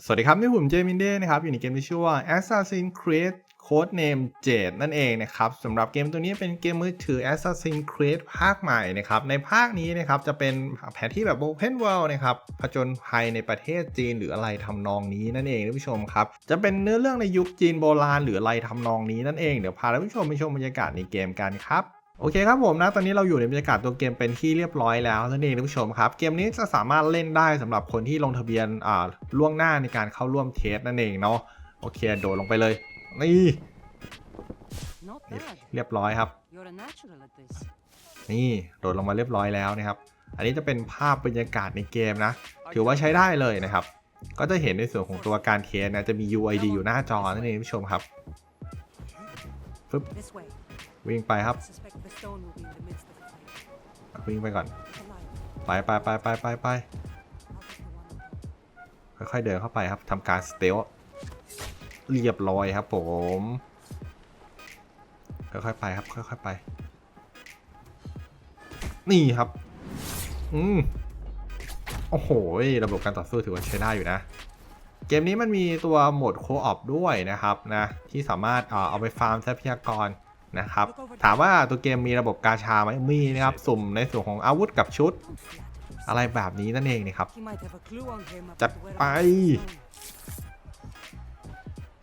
สวัสดีครับ นี่ผมเจมินเด้นะครับ อยู่ในเกมที่ชื่อว่า Assassin's Creed Codename Jade นั่นเองนะครับสำหรับเกมตัวนี้เป็นเกมมือถือ Assassin's Creed ภาคใหม่นะครับ ในภาคนี้นะครับ จะเป็นแผนที่แบบ Open World นะครับผจญภัยในประเทศจีนหรืออะไรทำนองนี้นั่นเองท่านผู้ชมครับ จะเป็นเนื้อเรื่องในยุคจีนโบราณหรืออะไรทำนองนี้นั่นเอง เดี๋ยวพาท่านผู้ชมไปชมบรรยากาศในเกมกันครับ โอเคครับผมนะ ตอนนี้เราอยู่ในบรรยากาศตัวเกมเป็นที่เรียบร้อยแล้วนั่นเองท่านผู้ชมครับ เกมนี้จะสามารถเล่นได้สำหรับคนที่ลงทะเบียนอ่าล่วงหน้าในการเข้าร่วมเทสนั่นเองเนาะโอเคโดดลงไปเลยนี่เรียบร้อยครับ นี่โดดลงมาเรียบร้อยแล้วนะครับ อันนี้จะเป็นภาพบรรยากาศในเกมนะ ถือว่าใช้ได้เลยนะครับ ก็จะเห็นในส่วนของตัวการเทสนะจะมี UID อยู่หน้าจอนั่นเองท่านผู้ชมครับ This way. วิ่งไปครับ I suspect the stone will be in the midst of the fight. วิ่งไปก่อน Alive. ไปไปไปไปไปไป I'll take the one. ค่อยๆเดินเข้าไปครับทำการสเตลเรียบร้อยครับผมค่อยๆไปครับค่อยๆไป นี่ครับ อืมโอ้โหระบบการต่อสู้ถือว่าใช้ได้อยู่นะ เกมนี้มันมีตัวโหมดโคออปด้วยนะครับนะ ที่สามารถเอ่อเอาไปฟาร์มทรัพยากร นะครับ ถามว่าตัวเกมมีระบบกาชาไหมมีนะครับ สุ่มในส่วนของอาวุธกับชุด อะไรแบบนี้นั่นเองนะครับ จัดไป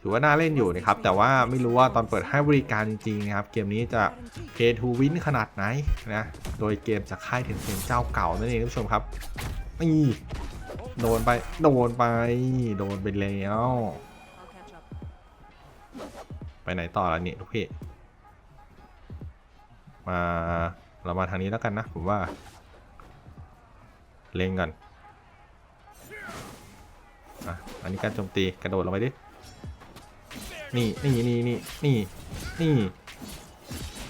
ถือว่าน่าเล่นอยู่นะครับ แต่ว่าไม่รู้ว่าตอนเปิดให้บริการจริงๆนะครับ เกมนี้จะ Pay to Win ขนาดไหนนะ โดยเกมจากค่ายเทนเซ็นเจ้าเก่านั่นเองท่านผู้ชมครับนี่โดนไปโดนไป โดนไปแล้ว ไปไหนต่อแล้วเนี่ยทุกพี่ มาเรามาทางนี้แล้วกันนะ ผมว่า เล็งก่อนอะอันนี้การโจมตีกระโดดลงไปดินี่นี่นี่นี่นี่นี่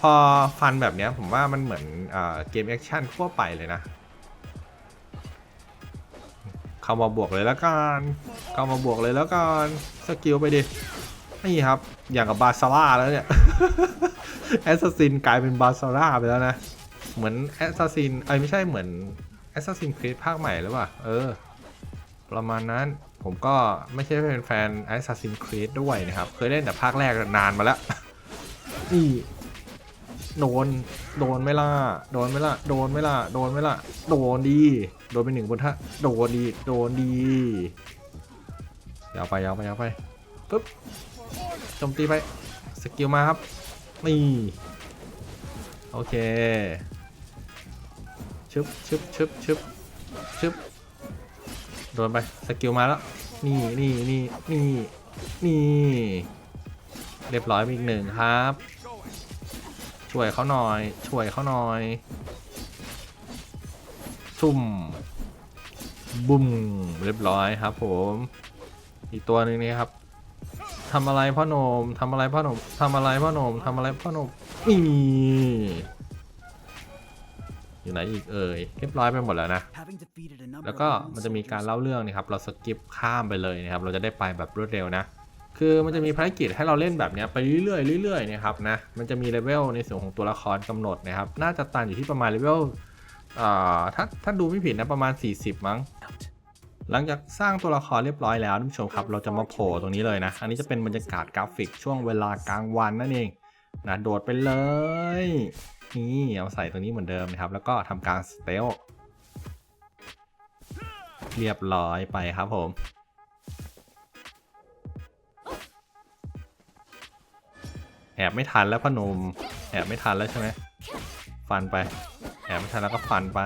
พอฟันแบบเนี้ยผมว่ามันเหมือนอเกมแอคชั่นทั่วไปเลยนะเข้ามาบวกเลยแล้วกันเข้ามาบวกเลยแล้วกันสกิลไปดินี่ครับ อย่างกับบาซาร่าแล้วเนี่ย แอสซัสซินกลายเป็นบาซาร่าไปแล้วนะ เหมือนแอสซัสซินเอ้ยไม่ใช่เหมือนแอสซัสซินครีดภาคใหม่หรือเปล่า เออ ประมาณนั้นผมก็ไม่ใช่เป็นแฟน Assassin's Creed ด้วยนะครับ เคยเล่นแต่ภาคแรกนานมาแล้วนี่โดน โดนไม่ล่ะ โดนไม่ล่ะ โดนไม่ล่ะ โดนไม่ล่ะ โดนดี โดนไปหนึ่งบนท่าโดนดี โดนดียาวไปยาวไปยาวไป ปึ๊บ โจมตีไป สกิลมาครับ นี่ โอเค ชึบชึบชึบชึบชึบโดนไป สกิลมาแล้ว นี่นี่นี่นี่นี่ เรียบร้อยอีกหนึ่งครับ ช่วยเขาหน่อย ช่วยเขาหน่อยชุ่ม บุ้ม เรียบร้อยครับผม อีกตัวหนึ่งนี่ครับ ทำอะไรพ่อหนมทำอะไรพ่อหนมทำอะไรพ่อหนมทำอะไรพ่อหนมนี่อยู่ไหนอีกเอ่ยเรียบร้อยไปหมดแล้วนะ แล้วก็มันจะมีการเล่าเรื่องนะครับ เราสกิปข้ามไปเลยนะครับ เราจะได้ไปแบบรวดเร็วนะ คือมันจะมีภารกิจให้เราเล่นแบบนี้ไปเรื่อยๆเรื่อยๆนะครับนะ มันจะมีเลเวลในส่วนของตัวละครกำหนดนะครับ น่าจะตันอยู่ที่ประมาณเลเวลอ่าถ้าถ้าดูไม่ผิดนะประมาณ 40 มั้ง หลังจากสร้างตัวละครเรียบร้อยแล้วท่านผู้ชมครับ เราจะมาโผล่ตรงนี้เลยนะ อันนี้จะเป็นบรรยากาศกราฟิกช่วงเวลากลางวันนั่นเองนะโดดไปเลย นี่เอาใส่ตรงนี้เหมือนเดิมนะครับ แล้วก็ทำการสเตลเรียบร้อยไปครับผมแอบไม่ทันแล้วพอหนม แอบไม่ทันแล้วใช่ไหมฟันไป แอบไม่ทันแล้วก็ฟันไป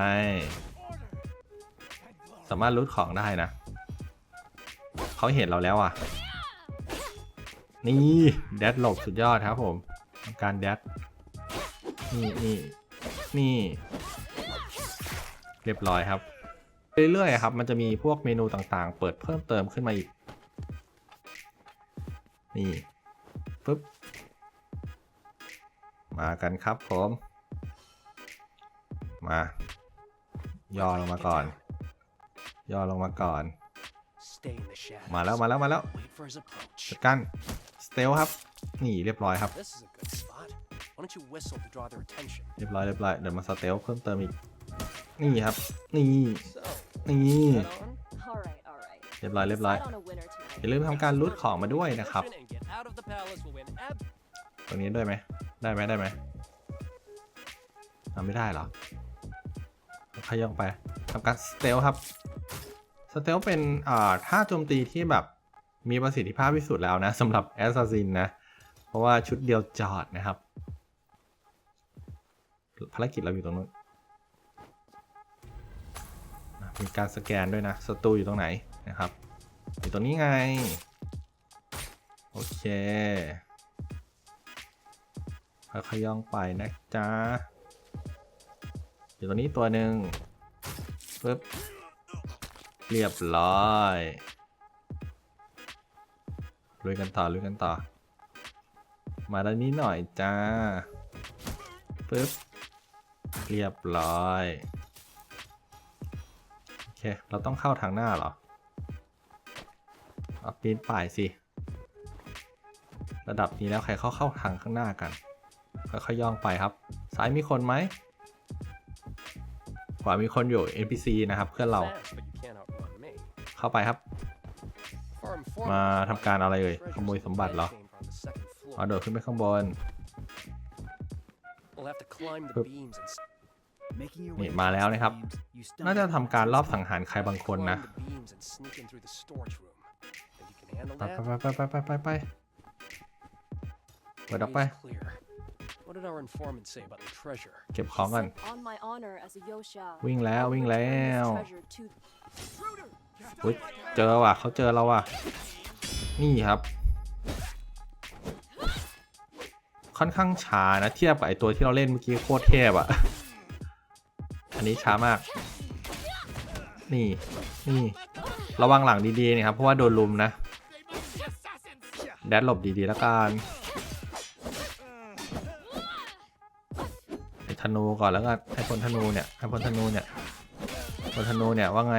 สามารถรูดของได้นะ เขาเห็นเราแล้วอะ นี่แดดหลบสุดยอดครับผมการแดดนี่นี่นี่เรียบร้อยครับ เรื่อยๆครับ มันจะมีพวกเมนูต่างๆ เปิดเพิ่มเติมขึ้นมาอีก นี่ปึ๊บ มากันครับผม มา ย่อลงมาก่อน ย่อลงมาก่อน Stay in the shadows. มาแล้วมาแล้วมาแล้ว Wait for his approach. จัดการสเตลครับ นี่เรียบร้อยครับ This is a good spot. Why don't you whistle to draw their attention? เรียบร้อยเรียบร้อยเดี๋ยวมาสเตลเพิ่มเติมอีก นี่ครับ นี่ So, นี่ head on. All right, all right. เรียบร้อยเรียบร้อย Decide on a winner อย่าลืมทำการรูดของมาด้วยนะครับ And get out of the palace will win ab ตรงนี้ด้วยไหม ได้ไหมได้ไหมทำไม่ได้เหรอขย่องไปทำการสเตลครับ สเตลเป็นอ่าท่าโจมตีที่แบบมีประสิทธิภาพที่สุดแล้วนะสำหรับแอสซัสซินนะ เพราะว่าชุดเดียวจอดนะครับ ภารกิจเราอยู่ตรงนู้นมีการสแกนด้วยนะศัตรูอยู่ตรงไหนนะครับ อยู่ตรงนี้ไง โอเคค่อยๆย่องไปนะจ๊ะอยู่ตรงนี้ตัวหนึ่งปึ๊บ เรียบร้อยลุยกันต่อลุยกันต่อ มาด้านนี้หน่อยจ้าปึ๊บเรียบร้อยโอเคเราต้องเข้าทางหน้าเหรอเอาปีนป่ายสิ ระดับนี้แล้วใครเข้าเข้าทางข้างหน้ากันค่อยๆย่องไปครับ ซ้ายมีคนไหมขวามีคนอยู่ NPC นะครับเพื่อนเรา เข้าไปครับ Far informed มา about ทำการอะไรเอ่ย treasures ขโมยสมบัติเหรอ chamber on the second floor. เอาโดดขึ้นไปข้างบน We'll have to climb the Hup. beams and s- นี่มาแล้วนะครับ น่าจะทำการรอบสังหารใครบางคนนะ climb the beams and sneak in through the storage room. Think you can handle ไป that? ไปไปไปไปไปไปเปิดออกไป Way's clear. What did our informant say about the treasure? เก็บของก่อน On my honor as a Yosha. วิ่งแล้ววิ่งแล้ว Treasure to อุ๊ยเจอว่ะเขาเจอเราว่ะ นี่ครับ ค่อนข้างช้านะเทียบกับไอตัวที่เราเล่นเมื่อกี้โคตรเทพอะอันนี้ช้ามาก นี่ นี่ ระวังหลังดีๆนะครับเพราะว่าโดนลุมนะ แดดหลบดีๆแล้วกันไอธนูก่อนแล้วกันไอพลธนูเนี่ยไอพลธนูเนี่ยพลธนูเนี่ยว่าไง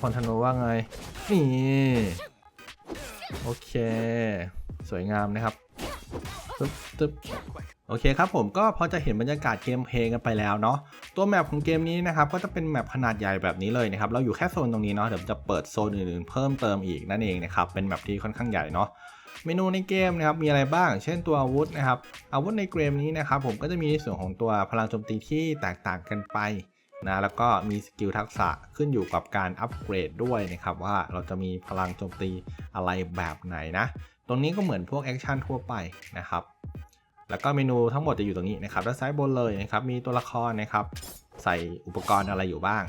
พลธนูว่าไง นี่ โอเค สวยงามนะครับตึ๊บตึ๊บโอเคครับผมก็พอจะเห็นบรรยากาศเกมเพลย์กันไปแล้วเนาะตัวแมปของเกมนี้นะครับก็จะเป็นแมปขนาดใหญ่แบบนี้เลยนะครับเราอยู่แค่โซนตรงนี้เนาะเดี๋ยวจะเปิดโซนอื่นๆเพิ่มเติมอีกนั่นเองนะครับเป็นแมปที่ค่อนข้างใหญ่เนาะเมนูในเกมนะครับมีอะไรบ้าง เช่นตัวอาวุธนะครับอาวุธในเกมนี้นะครับผมก็จะมีในส่วนของตัวพลังโจมตีที่แตกต่างกันไป นะแล้วก็มีสกิลทักษะขึ้นอยู่กับการอัปเกรดด้วยนะครับว่าเราจะมีพลังโจมตีอะไรแบบไหนนะ ตรงนี้ก็เหมือนพวกแอคชั่นทั่วไปนะครับ แล้วก็เมนูทั้งหมดจะอยู่ตรงนี้นะครับด้านซ้ายบนเลยนะครับมีตัวละครนะครับ ใส่อุปกรณ์อะไรอยู่บ้าง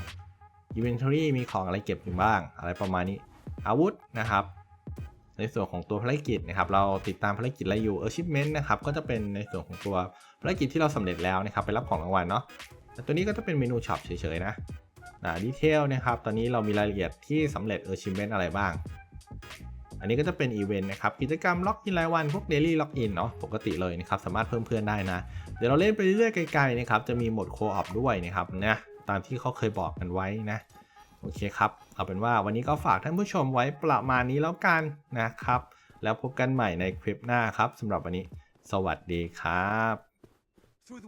Inventory มีของอะไรเก็บอยู่บ้าง อะไรประมาณนี้อาวุธนะครับในส่วนของตัวภารกิจนะครับเราติดตามภารกิจอะไรอยู่ Achievement นะครับก็จะเป็นในส่วนของตัวภารกิจที่เราสำเร็จแล้วนะครับไปรับของรางวัลเนาะ ตัวนี้ก็จะเป็นเมนูช็อปเฉยๆนะนะดีเทลนะครับ ตอนนี้เรามีรายละเอียดที่สำเร็จเออชิมเมนอะไรบ้าง อันนี้ก็จะเป็นอีเวนต์นะครับ กิจกรรมล็อกอินรายวันพวกเดลี่ล็อกอินเนาะปกติเลยนะครับ สามารถเพิ่มเพื่อนได้นะ เดี๋ยวเราเล่นไปเรื่อยๆไกลๆนะครับ จะมีโหมดโคออปด้วยนะครับนะตามที่เขาเคยบอกกันไว้นะ โอเคครับ เอาเป็นว่าวันนี้ก็ฝากท่านผู้ชมไว้ประมาณนี้แล้วกันนะครับ แล้วพบกันใหม่ในคลิปหน้าครับสำหรับวันนี้ สวัสดีครับ